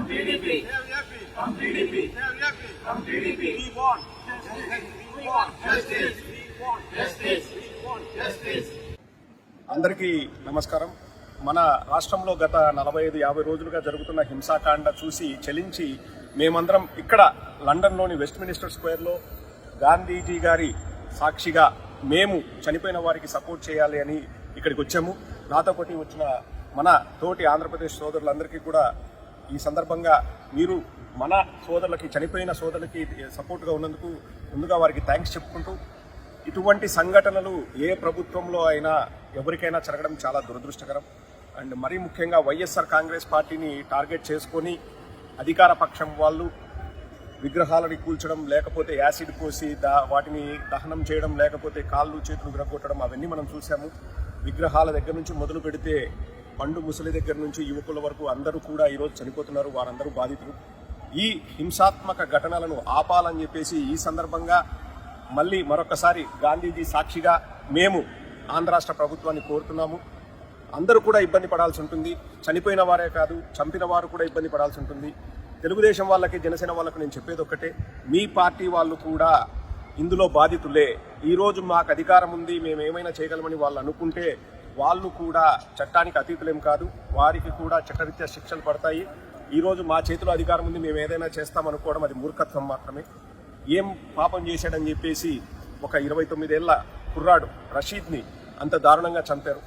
TDP. From TDP. From TDP. We want. We want justice. We want justice. We want justice. అందరికీ నమస్కారం మన రాష్ట్రంలో గత నలభై ఐదు యాభై రోజులుగా జరుగుతున్న హింసాకాండ చూసి చలించి మేమందరం ఇక్కడ లండన్లోని వెస్ట్ మినిస్టర్ స్క్వేర్లో గాంధీజీ గారి సాక్షిగా మేము చనిపోయిన వారికి సపోర్ట్ చేయాలి అని ఇక్కడికి వచ్చాము నాతో పాటు వచ్చిన మన తోటి ఆంధ్రప్రదేశ్ సోదరులందరికీ కూడా ఈ సందర్భంగా మీరు మన సోదరులకి చనిపోయిన సోదరులకి సపోర్ట్గా ఉన్నందుకు ముందుగా వారికి థ్యాంక్స్ చెప్పుకుంటూ ఇటువంటి సంఘటనలు ఏ ప్రభుత్వంలో అయినా ఎవరికైనా జరగడం చాలా దురదృష్టకరం. అండ్ మరీ ముఖ్యంగా వైఎస్ఆర్ కాంగ్రెస్ పార్టీని టార్గెట్ చేసుకొని అధికార పక్షం వాళ్ళు విగ్రహాలని కూల్చడం లేకపోతే యాసిడ్ పోసి దా వాటిని దహనం చేయడం లేకపోతే కాళ్ళు చేతులు విరగొట్టడం అవన్నీ మనం చూసాము విగ్రహాల దగ్గర నుంచి మొదలు పెడితే పండు ముసలి దగ్గర నుంచి యువకుల వరకు అందరూ కూడా ఈరోజు చనిపోతున్నారు వారందరూ బాధితులు. ఈ హింసాత్మక ఘటనలను ఆపాలని చెప్పేసి ఈ సందర్భంగా మళ్ళీ మరొకసారి గాంధీజీ సాక్షిగా మేము ఆంధ్ర రాష్ట్ర ప్రభుత్వాన్ని కోరుతున్నాము. అందరూ కూడా ఇబ్బంది పడాల్సి ఉంటుంది. చనిపోయిన వారే కాదు చంపిన వారు కూడా ఇబ్బంది పడాల్సి ఉంటుంది. తెలుగుదేశం వాళ్ళకి జనసేన వాళ్ళకి నేను చెప్పేది ఒక్కటే. మీ పార్టీ వాళ్ళు కూడా ఇందులో బాధితులే. ఈరోజు మాకు అధికారం ఉంది మేము ఏమైనా చేయగలమని వాళ్ళు అనుకుంటే వాళ్ళు కూడా చట్టానికి అతీతులేం కాదు వారికి కూడా చట్టరీత్యా శిక్షలు పడతాయి. ఈరోజు మా చేతిలో అధికారం ఉంది మేము ఏదైనా చేస్తాం అనుకోవడం అది మూర్ఖత్వం మాత్రమే. ఏం పాపం చేశాడని చెప్పేసి ఒక ఇరవై తొమ్మిదేళ్ళ కుర్రాడు రషీద్ని అంత దారుణంగా చంపారు.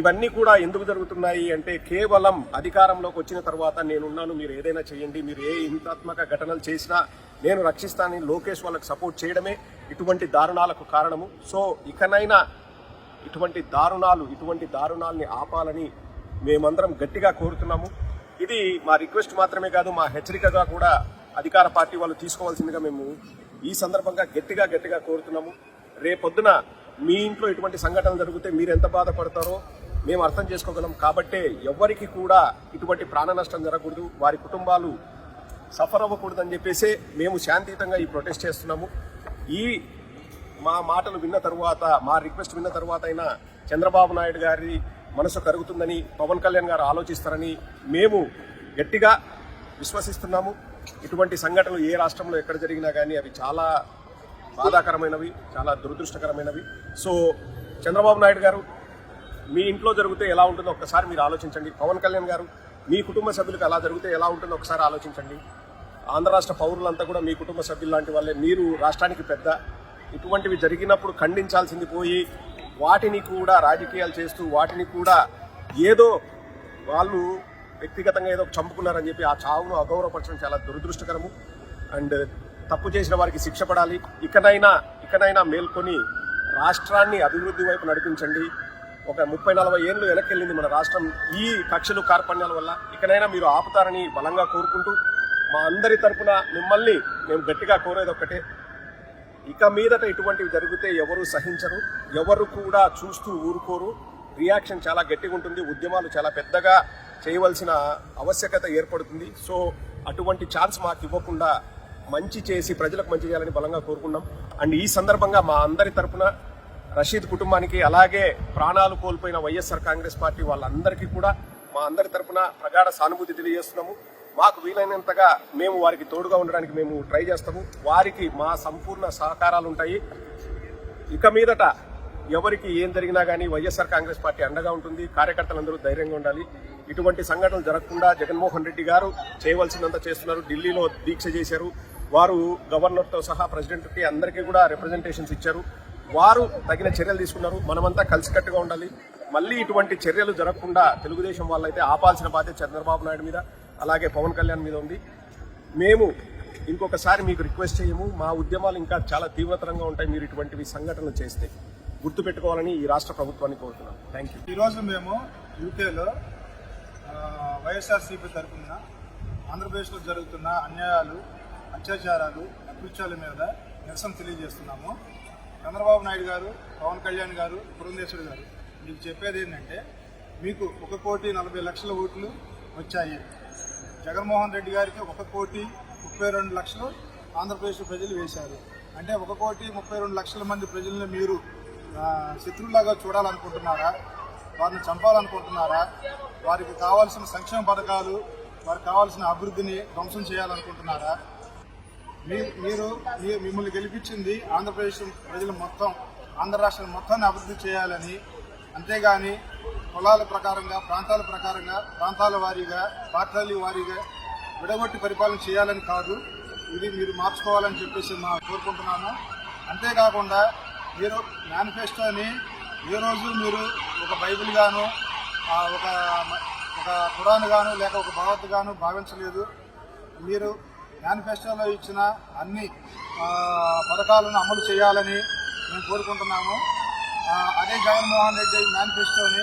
ఇవన్నీ కూడా ఎందుకు జరుగుతున్నాయి అంటే కేవలం అధికారంలోకి వచ్చిన తర్వాత నేనున్నాను మీరు ఏదైనా చేయండి మీరు ఏ హింసాత్మక ఘటనలు చేసినా నేను రక్షిస్తానని లోకేష్ వాళ్ళకి సపోర్ట్ చేయడమే ఇటువంటి దారుణాలకు కారణము. సో ఇకనైనా ఇటువంటి దారుణాలు ఇటువంటి దారుణాల్ని ఆపాలని మేమందరం గట్టిగా కోరుతున్నాము. ఇది మా రిక్వెస్ట్ మాత్రమే కాదు మా హెచ్చరికగా కూడా అధికార పార్టీ వాళ్ళు తీసుకోవాల్సిందిగా మేము ఈ సందర్భంగా గట్టిగా గట్టిగా కోరుతున్నాము. రేపొద్దున మీ ఇంట్లో ఇటువంటి సంఘటనలు జరిగితే మీరు ఎంత బాధపడతారో మేము అర్థం చేసుకోగలం. కాబట్టే ఎవరికి కూడా ఇటువంటి ప్రాణ నష్టం జరగకూడదు. వారి కుటుంబాలు సఫర్ అవ్వకూడదని చెప్పేసి మేము శాంతియుతంగా ఈ ప్రొటెస్ట్ చేస్తున్నాము. ఈ మా మాటలు విన్న తరువాత మా రిక్వెస్ట్ విన్న తరువాత అయినా చంద్రబాబు నాయుడు గారి మనసు కరుగుతుందని పవన్ కళ్యాణ్ గారు ఆలోచిస్తారని మేము గట్టిగా విశ్వసిస్తున్నాము. ఇటువంటి సంఘటనలు ఏ రాష్ట్రంలో ఎక్కడ జరిగినా కానీ అవి చాలా బాధాకరమైనవి చాలా దురదృష్టకరమైనవి. సో చంద్రబాబు నాయుడు గారు మీ ఇంట్లో జరిగితే ఎలా ఉంటుందో ఒక్కసారి మీరు ఆలోచించండి. పవన్ కళ్యాణ్ గారు మీ కుటుంబ సభ్యులకు ఎలా జరిగితే ఎలా ఉంటుందో ఒకసారి ఆలోచించండి. ఆంధ్ర రాష్ట్ర పౌరులంతా కూడా మీ కుటుంబ సభ్యులు లాంటి వాళ్ళే. మీరు రాష్ట్రానికి పెద్ద. ఇటువంటివి జరిగినప్పుడు ఖండించాల్సింది పోయి వాటిని కూడా రాజకీయాలు చేస్తూ వాటిని కూడా ఏదో వాళ్ళు వ్యక్తిగతంగా ఏదో చంపుకున్నారని చెప్పి ఆ చావును అగౌరవపరచడం చాలా దురదృష్టకరము. అండ్ తప్పు చేసిన వారికి శిక్ష పడాలి. ఇకనైనా ఇకనైనా మేల్కొని రాష్ట్రాన్ని అభివృద్ధి వైపు నడిపించండి. ఒక ముప్పై నలభై ఏళ్ళు వెనక్కి మన రాష్ట్రం. ఈ కక్షలు కార్పణ్యాల వల్ల ఇకనైనా మీరు ఆపుతారని బలంగా కోరుకుంటూ మా అందరి తరపున మిమ్మల్ని మేము గట్టిగా కోరేది ఒకటే ఇక మీదట ఇటువంటివి జరిగితే ఎవరు సహించరు ఎవరు కూడా చూస్తూ ఊరుకోరు. రియాక్షన్ చాలా గట్టిగా ఉంటుంది ఉద్యమాలు చాలా పెద్దగా చేయవలసిన ఆవశ్యకత ఏర్పడుతుంది. సో అటువంటి ఛాన్స్ మాకు ఇవ్వకుండా మంచి చేసి ప్రజలకు మంచి చేయాలని బలంగా కోరుకున్నాం. అండ్ ఈ సందర్భంగా మా అందరి తరపున రషీద్ కుటుంబానికి అలాగే ప్రాణాలు కోల్పోయిన వైఎస్ఆర్ కాంగ్రెస్ పార్టీ వాళ్ళందరికీ కూడా మా అందరి తరపున ప్రగాఢ సానుభూతి తెలియజేస్తున్నాము. మాకు వీలైనంతగా మేము వారికి తోడుగా ఉండడానికి మేము ట్రై చేస్తాము. వారికి మా సంపూర్ణ సహకారాలు ఉంటాయి. ఇక మీదట ఎవరికి ఏం జరిగినా కానీ వైఎస్ఆర్ కాంగ్రెస్ పార్టీ అండగా ఉంటుంది. కార్యకర్తలందరూ ధైర్యంగా ఉండాలి. ఇటువంటి సంఘటనలు జరగకుండా జగన్మోహన్ రెడ్డి గారు చేయవలసినంత చేస్తున్నారు. ఢిల్లీలో దీక్ష చేశారు. వారు గవర్నర్తో సహా ప్రెసిడెంట్కి అందరికీ కూడా రిప్రజెంటేషన్స్ ఇచ్చారు. వారు తగిన చర్యలు తీసుకున్నారు. మనమంతా కలిసికట్టుగా ఉండాలి. మళ్ళీ ఇటువంటి చర్యలు జరగకుండా తెలుగుదేశం వాళ్ళైతే ఆపాల్సిన బాధ్యత చంద్రబాబు నాయుడు మీద. అలాగే పవన్ కళ్యాణ్ మీద ఉంది. మేము ఇంకొకసారి మీకు రిక్వెస్ట్ చేయము. మా ఉద్యమాలు ఇంకా చాలా తీవ్రతరంగా ఉంటాయి. మీరు ఇటువంటివి సంఘటనలు చేస్తే గుర్తుపెట్టుకోవాలని ఈ రాష్ట్ర ప్రభుత్వాన్ని కోరుతున్నాం. థ్యాంక్ యూ ఈరోజు మేము యూకేలో వైఎస్ఆర్సీపీ తరఫున ఆంధ్రప్రదేశ్లో జరుగుతున్న అన్యాయాలు అత్యాచారాలు అకృత్యాల మీద నిరసన తెలియజేస్తున్నాము. చంద్రబాబు నాయుడు గారు పవన్ కళ్యాణ్ గారు పురంధేశ్వరి గారు మీకు చెప్పేది ఏంటంటే మీకు ఒక కోటి నలభై లక్షల ఓట్లు వచ్చాయి. జగన్మోహన్ రెడ్డి గారికి ఒక కోటి ముప్పై రెండు లక్షలు ఆంధ్రప్రదేశ్ ప్రజలు వేశారు. అంటే ఒక కోటి ముప్పై రెండు లక్షల మంది ప్రజలను మీరు శత్రువులాగా చూడాలనుకుంటున్నారా? వారిని చంపాలనుకుంటున్నారా? వారికి కావాల్సిన సంక్షేమ పథకాలు వారికి కావాల్సిన అభివృద్ధిని ధ్వంసం చేయాలనుకుంటున్నారా? మీ- మీరు మీ- మిమ్మల్ని గెలిపించింది ఆంధ్రప్రదేశ్ ప్రజలు మొత్తం ఆంధ్ర రాష్ట్రం మొత్తాన్ని అభివృద్ధి చేయాలని అంతేగాని కులాల ప్రకారంగా ప్రాంతాల ప్రకారంగా ప్రాంతాల వారీగా పార్టీల వారీగా విడగొట్టి పరిపాలన చేయాలని కాదు. ఇది మీరు మార్చుకోవాలని చెప్పేసి మా కోరుకుంటున్నాను అంతేకాకుండా మీరు మేనిఫెస్టోని ఏ రోజు మీరు ఒక బైబిల్ గాను ఒక ఒక ఖురాన్ గాను లేక ఒక భగవత్ గాను భావించలేదు. మీరు మేనిఫెస్టోలో ఇచ్చిన అన్ని పథకాలను అమలు చేయాలని మేము కోరుకుంటున్నాము. అదే జగన్మోహన్ రెడ్డి మేనిఫెస్టోని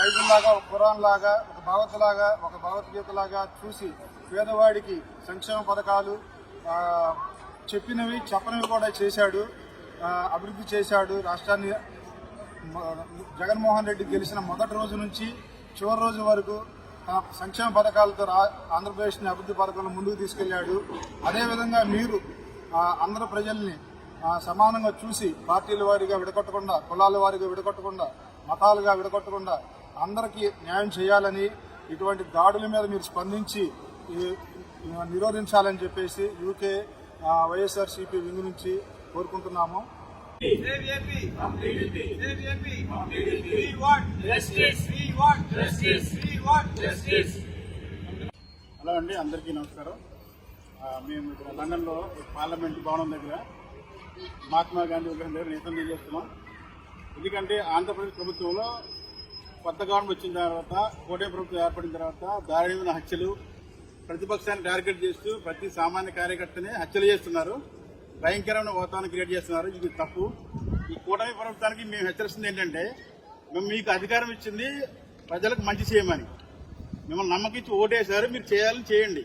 బైబిల్ లాగా ఒక ఖురాన్ లాగా ఒక భగవత్ లాగా ఒక భగవద్గీత లాగా చూసి పేదవాడికి సంక్షేమ పథకాలు చెప్పినవి చెప్పనివి కూడా చేశాడు. అభివృద్ధి చేశాడు. రాష్ట్రాన్ని జగన్మోహన్ రెడ్డి గెలిచిన మొదటి రోజు నుంచి చివరి రోజు వరకు సంక్షేమ పథకాలతో రా ఆంధ్రప్రదేశ్ని అభివృద్ధి పథకంలో ముందుకు తీసుకెళ్ళాడు అదేవిధంగా మీరు ఆ, ఆంధ్ర ప్రజల్ని సమానంగా చూసి పార్టీల వారిగా విడగొట్టకుండా కులాల వారిగా విడగొట్టకుండా మతాలుగా విడగొట్టకుండా అందరికీ న్యాయం చేయాలని ఇటువంటి దాడుల మీద మీరు స్పందించి నిరోధించాలని చెప్పేసి యూకే వైఎస్ఆర్సీపీ వింగ్ నుంచి కోరుకుంటున్నాము. హలో అండి అందరికీ నమస్కారం. ఆ, మేము ఇక్కడ లండన్లో పార్లమెంట్ భవనం దగ్గర మహాత్మా గాంధీ విగ్రహం దగ్గర నిరసన తెలియజేస్తున్నాం ఎందుకంటే ఆంధ్రప్రదేశ్ ప్రభుత్వంలో కొత్త గవర్నమెంట్ వచ్చిన తర్వాత కోటే ప్రభుత్వం ఏర్పడిన తర్వాత దారుణమైన హత్యలు ప్రతిపక్షాన్ని టార్గెట్ చేస్తూ ప్రతి సామాన్య కార్యకర్తని హత్యలు చేస్తున్నారు. భయంకరమైన వాతావరణం క్రియేట్ చేస్తున్నారు. ఇది తప్పు. ఈ కూటమి ప్రభుత్వానికి మేము హెచ్చరిస్తుంది ఏంటంటే మేము మీకు అధికారం ఇచ్చింది ప్రజలకు మంచి చేయమని. మిమ్మల్ని నమ్మకించి ఓటేశారు మీరు చేయాలని చేయండి.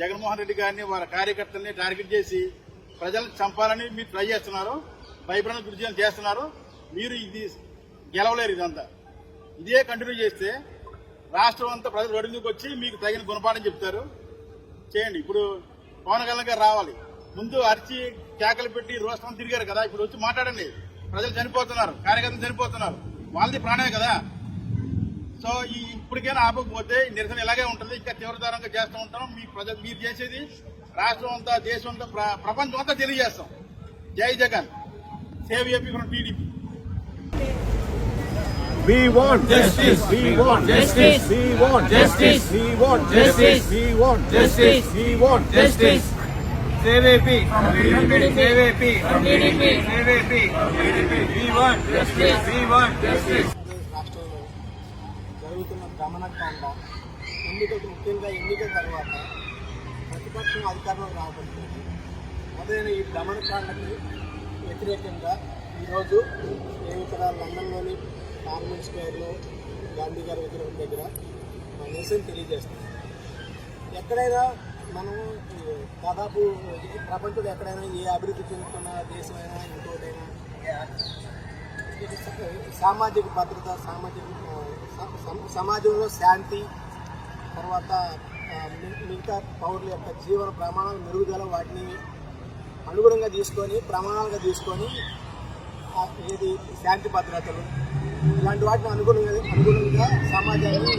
జగన్మోహన్ రెడ్డి గారిని వారి కార్యకర్తల్ని టార్గెట్ చేసి ప్రజలను చంపాలని మీరు ట్రై చేస్తున్నారు. భయపడని గురి చేస్తున్నారు. మీరు ఇది గెలవలేరు ఇదంతా. ఇదే కంటిన్యూ చేస్తే రాష్ట్రం అంతా ప్రజలు రోడ్డు వచ్చి మీకు తగిన గుణపాఠం చెప్తారు. చేయండి. ఇప్పుడు పవన్ కళ్యాణ్ గారు రావాలి. ముందు అరిచి కేకలు పెట్టి రోస్తం తిరిగారు కదా. ఇప్పుడు వచ్చి మాట్లాడండి. ప్రజలు చనిపోతున్నారు. కార్యకర్తలు చనిపోతున్నారు. వాళ్ళది ప్రాణమే కదా. సో ఈ ఇప్పటికైనా ఆపకపోతే నిరసన ఇలాగే ఉంటుంది. ఇంకా తీవ్రతరంగా చేస్తూ ఉంటాం. మీ ప్రజలు మీరు చేసేది రాష్ట్రం అంతా దేశం అంతా ప్ర- ప్రపంచం అంతా తెలియజేస్తాం. జై Jagan. Save AP from TDP. We want justice. We want Justice. We want Justice. We want Justice. We want Justice. We want Justice. AP. TDP. Save AP. We want justice. We want justice. జరుగుతున్న ముఖ్యంగా తర్వాత ప్రతిపక్షం అధికారంలో రాబోతుంది మొదలైన ఈ దమనకాండకి వ్యతిరేకంగా ఈరోజు మేము ఇక్కడ లండన్లోని పార్లమెంట్ స్క్వేర్లో గాంధీ గారి విగ్రహం దగ్గర మన నిరసన తెలియజేస్తున్నాం ఎక్కడైనా మనం దాదాపు ప్రపంచంలో ఎక్కడైనా ఏ అభివృద్ధి చెందుతున్న దేశమైనా ఇంకోటైనా సామాజిక భద్రత సామాజిక సమాజంలో శాంతి తర్వాత మిగతా పౌరుల యొక్క జీవన ప్రమాణాలు మెరుగుదల వాటిని అనుగుణంగా తీసుకొని ప్రమాణాలుగా తీసుకొని ఏది శాంతి భద్రతలు ఇలాంటి వాటిని అనుగుణంగా అనుగుణంగా సమాజాన్ని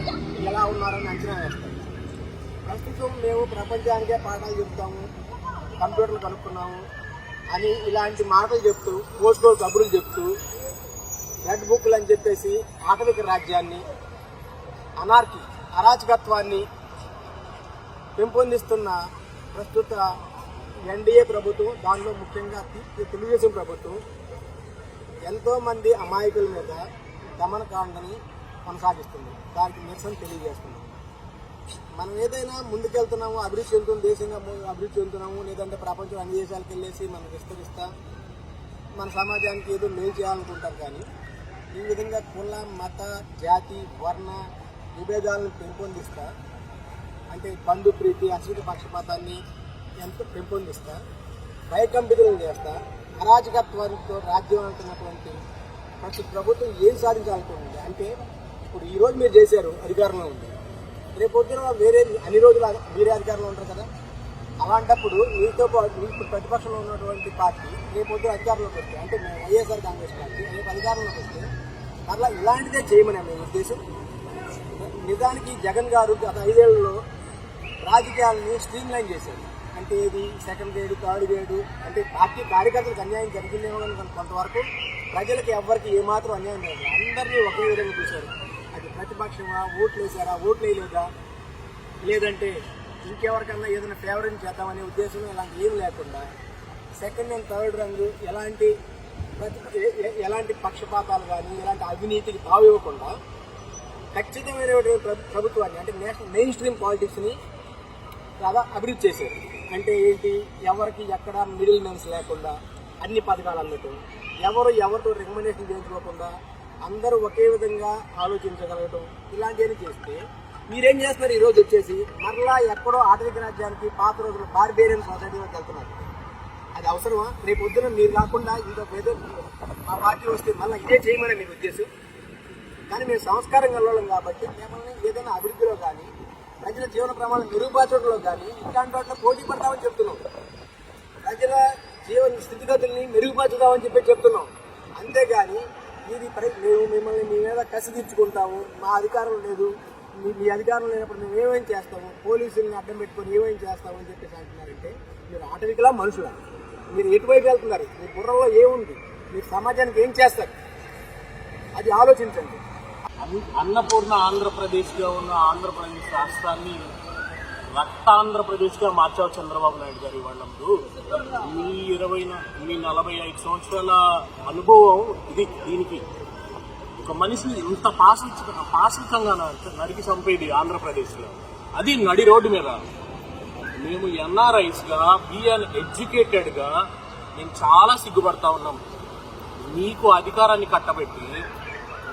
ఎలా ఉన్నారని అంచనా వేస్తారు. ప్రస్తుతం మేము ప్రపంచానికే పాఠాలు చెప్తాము కంప్యూటర్లు కనుక్కున్నాము అని ఇలాంటి మాటలు చెప్తూ పోస్టులు కబుర్లు చెప్తూ రెడ్ బుక్లు అని చెప్పేసి ఆటవిక రాజ్యాన్ని అనార్కి అరాచకత్వాన్ని పెంపొందిస్తున్న ప్రస్తుత ఎన్డీఏ ప్రభుత్వం దానిలో ముఖ్యంగా తెలుగుదేశం ప్రభుత్వం ఎంతోమంది అమాయకుల మీద దమనకాండని కొనసాగిస్తుంది. దానికి నిరసన తెలియజేస్తుంది. మనం ఏదైనా ముందుకెళ్తున్నాము అభివృద్ధి చెందుతున్న దేశంగా అభివృద్ధి చెందుతున్నాము లేదంటే ప్రపంచం అన్ని దేశాలకు వెళ్ళేసి మనం విస్తరిస్తా మన సమాజానికి ఏదో మేలు చేయాలనుకుంటాం కానీ ఈ విధంగా కుల మత జాతి వర్ణ విభేదాలను పెంపొందిస్తా అంటే బంధు ప్రీతి అశ్విత పక్షపాతాన్ని ఎంత పెంపొందిస్తా భయకంపితులను చేస్తా అరాజకత్వంతో రాజ్యం అంటున్నటువంటి ప్రతి ప్రభుత్వం ఏం సాధించాలనుకుంటుంది? అంటే ఇప్పుడు ఈరోజు మీరు చేశారు అధికారంలో ఉంది. రేపొద్దున వేరే అన్ని రోజులు మీరే అధికారంలో ఉంటారు కదా? అలాంటప్పుడు మీతో పాటు ఇప్పుడు ప్రతిపక్షంలో ఉన్నటువంటి పార్టీ రేపొద్దున అధికారంలోకి వస్తే అంటే మేము వైఎస్ఆర్ కాంగ్రెస్ పార్టీ రేపు అధికారంలోకి వస్తే మరలా ఇలాంటిదే చేయమని మీ ఉద్దేశం? నిజానికి జగన్ గారు గత ఐదేళ్ళలో రాజకీయాలను స్ట్రీమ్ లైన్ చేశారు. అంటే ఇది సెకండ్ గ్రేడ్ థర్డ్ గ్రేడ్ అంటే పార్టీ కార్యకర్తలకు అన్యాయం జరిగిందేమో కొంతవరకు ప్రజలకు ఎవరికి ఏమాత్రం అన్యాయం లేదు. అందరినీ ఒకే విధంగా చూశారు. అది ప్రతిపక్షమా? ఓట్లు వేసారా ఓట్లు వేయలేదా? లేదంటే ఇంకెవరికన్నా ఏదైనా ఫేవరెట్ చేద్దామనే ఉద్దేశం ఇలాంటి ఏం లేకుండా సెకండ్ అండ్ థర్డ్ రంగు ఎలాంటి ప్రతి ఎలాంటి పక్షపాతాలు కానీ ఎలాంటి అవినీతికి తావివ్వకుండా ఖచ్చితమైన ప్రభుత్వాన్ని అంటే నేషనల్ మెయిన్ స్ట్రీమ్ పాలిటిక్స్ని చాలా అభివృద్ధి చేశారు. అంటే ఏంటి? ఎవరికి ఎక్కడ మిడిల్ మెన్స్ లేకుండా అన్ని పథకాలు అందటం ఎవరు ఎవరితో రికమెండేషన్ చేయించుకోకుండా అందరూ ఒకే విధంగా ఆలోచించగలగటం ఇలాంటివన్నీ చేస్తే మీరేం చేస్తున్నారు? ఈ రోజు వచ్చేసి మరలా ఎక్కడో ఆటవిక రాజ్యానికి పాత రోజులు బార్బేరియన్ సొసైటీలోకి వెళ్తున్నారు. అది అవసరమా? రేపు పొద్దున మీరు కాకుండా ఇంకొక ఏదో మా పార్టీ వస్తే మళ్ళీ ఇదే చేయమని మీకు ఉద్దేశం. కానీ మేము సంస్కారం కలవడం కాబట్టి మిమ్మల్ని ఏదైనా అభివృద్ధిలో కానీ ప్రజల జీవన ప్రమాణం మెరుగుపరచడంలో కానీ ఇట్లాంటి వాటిలో పోటీ పడతామని చెప్తున్నాం. ప్రజల జీవన స్థితిగతుల్ని మెరుగుపరచుదామని చెప్పి చెప్తున్నాం. అంతేగాని ఇది మేము మిమ్మల్ని మీ మీద కసి తీర్చుకుంటాము. మా అధికారం లేదు. మీ మీ అధికారం లేనప్పుడు మేము ఏమేం చేస్తాము? పోలీసుల్ని అడ్డం పెట్టుకొని ఏమేం చేస్తాము అని చెప్పేసి అంటున్నారంటే మీరు ఆటవికలా మనుషులా. మీరు ఎటువైపు వెళ్తున్నారు? మీ బుర్రలో ఏముంది? మీరు సమాజానికి ఏం చేస్తారు? అది ఆలోచించండి. అన్నపూర్ణ ఆంధ్రప్రదేశ్గా ఉన్న ఆంధ్రప్రదేశ్ రాష్ట్రాన్ని రక్తాంధ్రప్రదేశ్గా మార్చావు చంద్రబాబు నాయుడు గారు ఇవాళ మీ ఇరవై మీ నలభై ఐదు సంవత్సరాల అనుభవం ఇది దీనికి. ఒక మనిషి ఇంత పాశవిక పాశవికంగా నరికి చంపేది ఆంధ్రప్రదేశ్లో. అది నడి రోడ్డు మీద. మేము ఎన్ఆర్ఐస్గా బిఎన్ ఎడ్యుకేటెడ్గా మేము చాలా సిగ్గుపడతా ఉన్నాం. మీకు అధికారాన్ని కట్టబెట్టి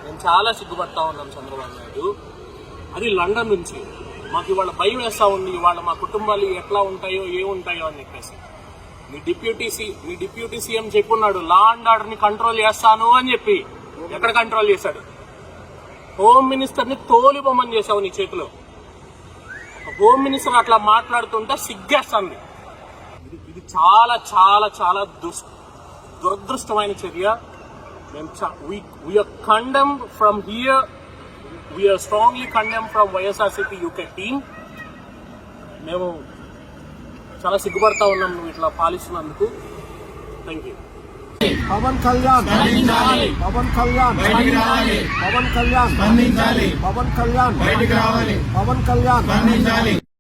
మేము చాలా సిగ్గుపడతా ఉన్నాం చంద్రబాబు నాయుడు. అది లండన్ నుంచి. మాకు ఇవాళ భయం వేస్తూ ఉంది. ఇవాళ మా కుటుంబాలు ఎట్లా ఉంటాయో ఏ ఉంటాయో అని చెప్పేసి. మీ డిప్యూటీ మీ డిప్యూటీ సీఎం చెప్పున్నాడు లా అండ్ ఆర్డర్ని కంట్రోల్ చేస్తాను అని చెప్పి. ఎక్కడ కంట్రోల్ చేశాడు? హోమ్ మినిస్టర్ని తోలిబొమ్మని చేశావు నీ చేతిలో. హోమ్ మినిస్టర్ అట్లా మాట్లాడుతుంటే సిగ్గేస్తుంది. ఇది ఇది చాలా చాలా చాలా దుష్ దురదృష్టమైన చర్య. మేము we are condemn from here we are strongly condemn from YSRCP UK team మేము చాలా సిగ్గుపడతా ఉన్నాం నువ్వు ఇట్లా పాలిస్తున్నందుకు. Thank you Pawan Kalyan. Pawan Kalyan. Pawan Kalyan. Pawan Kalyan. Pawan Kalyan.